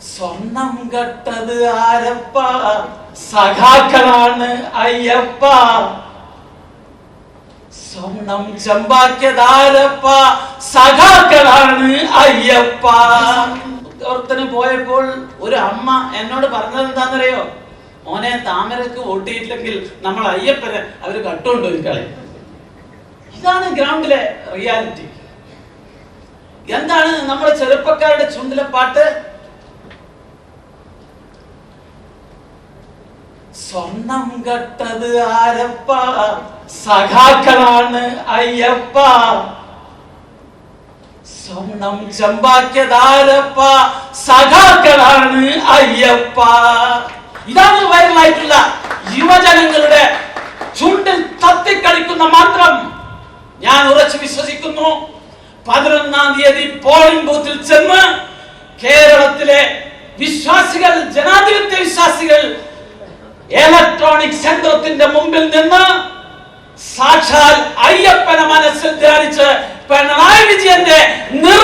സ്വർണം കട്ടത് ആരപ്പ? സഖാക്കളാണ് അയ്യപ്പ. സ്വർണം ചമ്പാക്കിയത് ആരപ്പ? സഖാക്കളാണ് അയ്യപ്പ. ഓർത്തന് പോയപ്പോൾ ഒരു അമ്മ എന്നോട് പറഞ്ഞത് എന്താണെന്നറിയോ? മോനെ താമരക്ക് വോട്ടിയിട്ടില്ലെങ്കിൽ നമ്മൾ അയ്യപ്പനെ അവർ കട്ടുകൊണ്ട് കളി ഇതാണ് ഗ്രൗണ്ടിലെ റിയാലിറ്റി. എന്താണ് നമ്മുടെ ചെറുപ്പക്കാരുടെ ചുണ്ടിലെ പാട്ട്? സ്വർണം കട്ടത് ആരപ്പ? സഖാക്കളാണ് അയ്യപ്പ. സ്വർണം ചമ്പാക്കിയതാരപ്പ സഖാക്കളാണ് അയ്യപ്പ. ഇതാണ് വൈറലായിട്ടുള്ള യുവജനങ്ങളുടെ ചുണ്ടിൽ തത്തിക്കളിക്കുന്ന മാത്രം ഞാൻ ഉറച്ചു വിശ്വസിക്കുന്നു. പതിനൊന്നാം തീയതി പോളിംഗ് ബൂത്തിൽ ചെന്ന് കേരളത്തിലെ വിശ്വാസികൾ ജനാധിപത്യ വിശ്വാസികൾ ഇലക്ട്രോണിക് സെന്ററത്തിന്റെ മുമ്പിൽ നിന്ന് സാക്ഷാൽ അയ്യപ്പനെ മനസ്സിൽ ധ്യാനിച്ച് പിണറായി വിജയന്റെ നിറ